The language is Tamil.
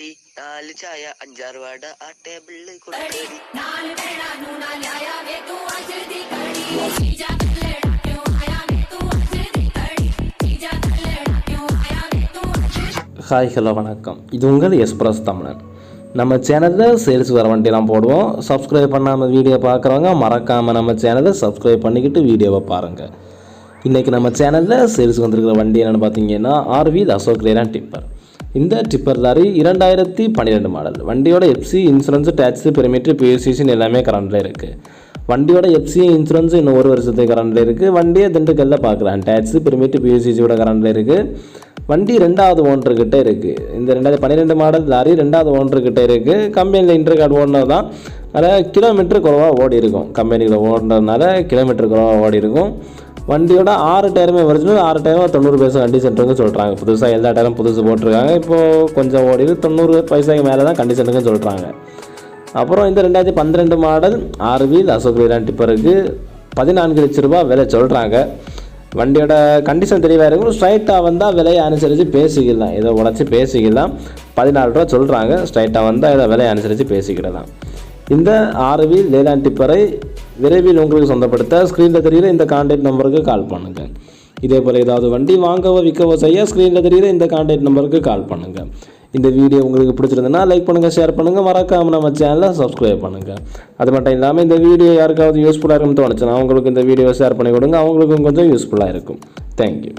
കെട്ടി നാല് ചായ അഞ്ചാറ് വാട ആ ടേബിളിൽ ஹாய் ஹலோ வணக்கம் இது உங்கள் எஸ்பிரஸ் தமிழன் நம்ம சேனலில் சேல்ஸ் வர வண்டியெலாம் போடுவோம் சப்ஸ்கிரைப் பண்ணாமல் வீடியோ பார்க்குறவங்க மறக்காமல் நம்ம சேனலை சப்ஸ்கிரைப் பண்ணிக்கிட்டு வீடியோவை பாருங்கள் இன்றைக்கி நம்ம சேனலில் சேல்ஸ் வந்திருக்கிற வண்டி என்னென்னு பார்த்தீங்கன்னா ஆர்வி அசோக் லேனா டிப்பர் இந்த டிப்பர் லாரி இரண்டாயிரத்தி பன்னிரெண்டு மாடல் வண்டியோட எஃப்சி இன்சூரன்ஸு டேக்ஸு பெருமிட்டு பிஎஸ்சிசின்னு எல்லாமே கரண்டில் இருக்குது வண்டியோட எஃப்சி இன்சூரன்ஸ் இன்னும் ஒரு வருஷத்துக்கு கரண்டில் இருக்குது வண்டியை திண்டுக்கல்ல பார்க்கலாம். டேக்ஸு பெருமிட்டு பிஎஸ்சிசியோட கரண்டில் இருக்குது வண்டி ரெண்டாவது ஓனர்கிட்ட இருக்குது இந்த ரெண்டாயிரத்தி பன்னிரெண்டு மாடல் லாரி ரெண்டாவது ஓனர்கிட்ட இருக்குது கம்பெனியில் இன்டர் கார்டு ஓனர் தான். அதில் கிலோமீட்டர் குறவாக ஓடி இருக்கும் கம்பெனியில் ஓடுறதுனால கிலோமீட்டர் குறவாக ஓடி இருக்கும் வண்டியோட ஆறு டயருமே ஒரிஜினல் ஆறு டயரும் தொண்ணூறு பைசா கண்டிஷன்ட்டுங்க சொல்கிறாங்க புதுசாக எல்லா டயரும் புதுசு போட்டிருக்காங்க. இப்போது கொஞ்சம் ஓடிது தொண்ணூறு பைசாக்கு மேலே தான் கண்டிஷனுக்குன்னு சொல்கிறாங்க அப்புறம் இந்த ரெண்டாயிரத்தி பன்னிரெண்டு மாடல் ஆறு வீல் அசோக் லீலான் டிப்பருக்கு பதினான்கு லட்ச ரூபா விலை சொல்கிறாங்க வண்டியோட கண்டிஷன் தெளிவாக இருக்கும் ஸ்ட்ரைட்டாக வந்தால் விலையை அனுசரித்து பேசிக்கலாம். இதை உடச்சி பேசிக்கலாம். பதினாலு ரூபா சொல்கிறாங்க ஸ்ட்ரைட்டாக வந்தால் இதை விலையை அனுசரித்து பேசிக்கிடலாம். இந்த ஆர்வி வீல் லேலாண்ட் டிப்பரை விரைவில் உங்களுக்கு சொந்தப்படுத்த ஸ்க்ரீனில் தெரிகிற இந்த கான்டாக்ட் நம்பருக்கு கால் பண்ணுங்கள் இதே போல் ஏதாவது வண்டி வாங்கவோ விற்கவோ செய்ய ஸ்க்ரீனில் தெரிகிற இந்த கான்டாக்ட் நம்பருக்கு கால் பண்ணுங்கள் இந்த வீடியோ உங்களுக்கு பிடிச்சிருந்ததுன்னா லைக் பண்ணுங்கள் ஷேர் பண்ணுங்கள் மறக்காமல் நம்ம சேனலை சப்ஸ்கிரைப் பண்ணுங்கள் அது மட்டும் இல்லாமல் இந்த வீடியோ யாருக்காவது யூஸ்ஃபுல்லாக இருக்கும்னு தோணுச்சுன்னா அவங்களுக்கு இந்த வீடியோ ஷேர் பண்ணி கொடுங்க. அவங்களுக்கும் கொஞ்சம் யூஸ்ஃபுல்லாக இருக்கும். தேங்க்யூ